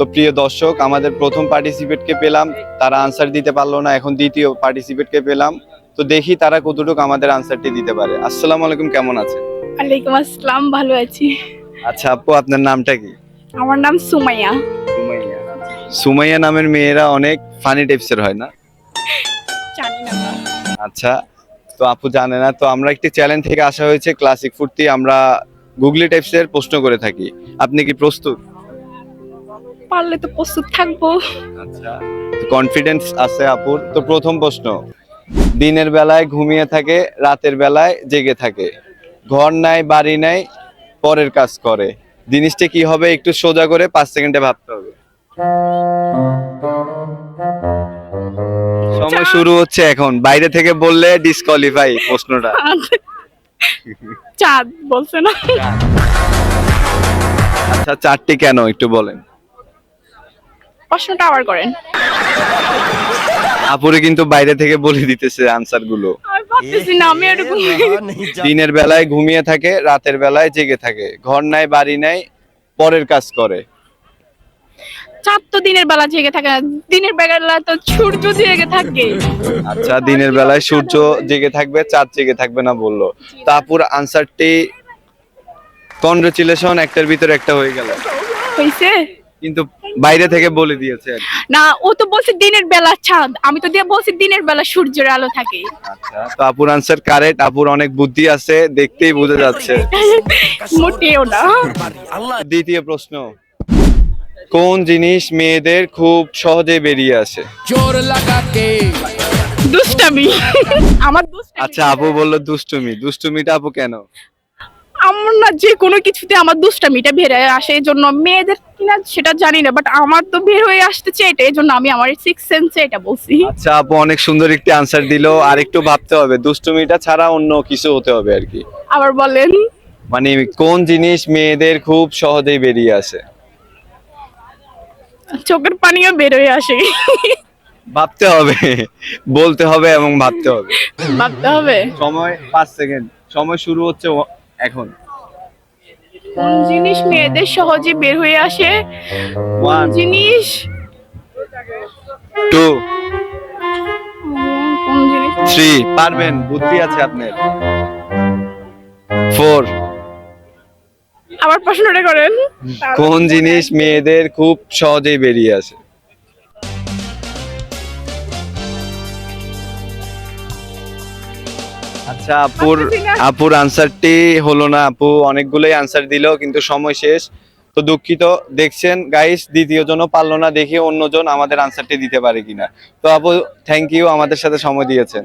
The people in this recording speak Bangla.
তো প্রিয় দর্শক আমাদের প্রথম পার্টিসিপেটকে পেলাম। তারা আনসার দিতে পারল না এখন দ্বিতীয় পার্টিসিপেটকে পেলাম। তো দেখি তারা কতটুকু আমাদের আনসারটি দিতে পারে। আসসালামু আলাইকুম কেমন আছেন? ওয়ালাইকুম আসসালাম ভালো আছি। আচ্ছা আপু আপনার নামটা কি? আমার নাম সুমাইয়া। সুমাইয়া। সুমাইয়া নামের মেয়েরা অনেক ফানি টাইপসের হয় না? জানি না। আচ্ছা তো আপু জানে না তো আমরা একটি চ্যালেঞ্জ থেকে আসা হয়েছে ক্লাসিক ফুর্তি আমরা গুগলি টাইপসের প্রশ্ন করে থাকি। আপনি কি প্রস্তুত? পারলে তো প্রস্তুত থাকব। আচ্ছা কনফিডেন্স আছে আপুর? তো প্রথম প্রশ্ন দিনের বেলায় ঘুমিয়ে থাকে রাতের বেলায় জেগে থাকে। ঘর নাই বাড়ি নাই পরের কাজ করে। জিনিসটা কি হবে একটু সোজা করে পাঁচ সেকেন্ডে ভাবতে হবে। সময় শুরু হচ্ছে এখন। বাইরে থেকে বললে ডিসকোয়ালিফাই প্রশ্নটা। চাঁদ বলছে না। আচ্ছা চারটি কেন একটু বলেন। প্রশ্নটা আবার করেন। আপুরে কিন্তু বাইরে থেকে বলে দিতেছে আনসারগুলো আমি ভাবতেছি না আমি এরকম দিনের বেলায় ঘুমিয়ে থাকে রাতের বেলায় জেগে থাকে। ঘর নাই বাড়ি নাই পরের কাজ করে। চাঁদ তো দিনের বেলা জেগে থাকে দিনের বেলা তো সূর্য জেগে থাকে। আচ্ছা দিনের বেলায় সূর্য জেগে থাকবে চাঁদ জেগে থাকবে না বলল। তাপুর আনসারটি কনগ্রেচুলেশন একটার ভিতরে একটা হয়ে গেল। হয়েছে কিন্তু বাইরে থেকে বলে দিয়েছে না ও তো বলছে দিনের বেলা চাঁদ। আমি তো দিয়ে বলছি দিনের বেলা সূর্যের আলো থাকে। আচ্ছা তো আপুর আনসার কারেক্ট আপুর অনেক বুদ্ধি আছে দেখতেই বোঝা যাচ্ছে। মোটেও না। দ্বিতীয় প্রশ্ন কোন জিনিস মেয়েদের খুব সহজে বেরিয়ে আসে? জোর লাগাতে দুষ্টামি। আমার আচ্ছা আপু বলল দুষ্টুমি। দুষ্টুমিটা আপু কেন? আমার না যে কোনো কিছুতে আমার দুষ্টামিটা বের হয়ে আসে এই জন্য মেয়েদের কিনা সেটা জানি না বাট আমার তো বের হয়ে আসতেছে এটা এই জন্য আমি আমার সিক্স সেন্সে এটা বলছি। আচ্ছা আপু অনেক সুন্দর একটি আনসার দিলো আর একটু ভাবতে হবে দুষ্টুমিটা ছাড়া অন্য কিছু হতে হবে আর কি। আবার বলেন। মানে কোন জিনিস মেয়েদের খুব সহজেই বেরিয়ে আসে? চোখের পানিও বের হয়ে আসে। ভাবতে হবে বলতে হবে এবং ভাবতে হবে। ভাবতে হবে। সময় পাঁচ সেকেন্ড সময় শুরু হচ্ছে এখন। কোন জিনিস মেয়েদের সহজে বের হয়ে আসে? কোন জিনিস? টু কোন জিনিস? থ্রি পারবেন বুদ্ধি আছে আপনার। ফোর আবার প্রশ্নটা করেন। কোন জিনিস মেয়েদের খুব সহজেই বেরিয়ে আসে? আচ্ছা আপুর আপুর আনসারটি হলো না আপু অনেকগুলোই আনসার দিল কিন্তু সময় শেষ। তো দুঃখিত দেখছেন গাইস দ্বিতীয় জনও পারল না দেখি অন্যজন আমাদের আনসারটি দিতে পারে কিনা। তো আপু থ্যাংক ইউ আমাদের সাথে সময় দিয়েছেন।